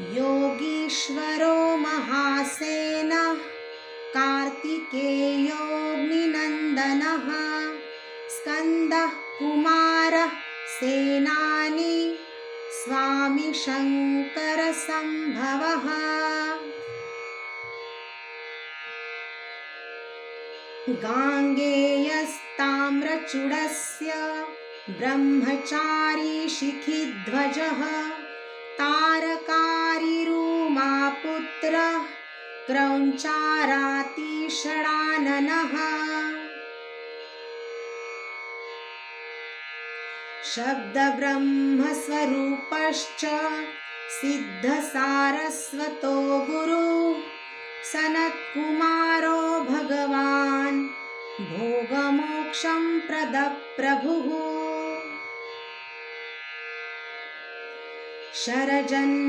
योगीश्वरो महासेनः कार्तिकेयोऽग्निनन्दनः स्कन्दः कुमारः सेनानी स्वामी शङ्करसम्भवः गाङ्गेयस्ताम्रचूडस्य ब्रह्मचारी शिखिध्वजः तारकारिरूमापुत्रः क्रौञ्चारातिषडाननः शब्दब्रह्मस्वरूपश्च सिद्धसारस्वतो गुरुः सनत्कुमारो भगवान् भोगमोक्षं प्रदप्रभुः। शरजन्म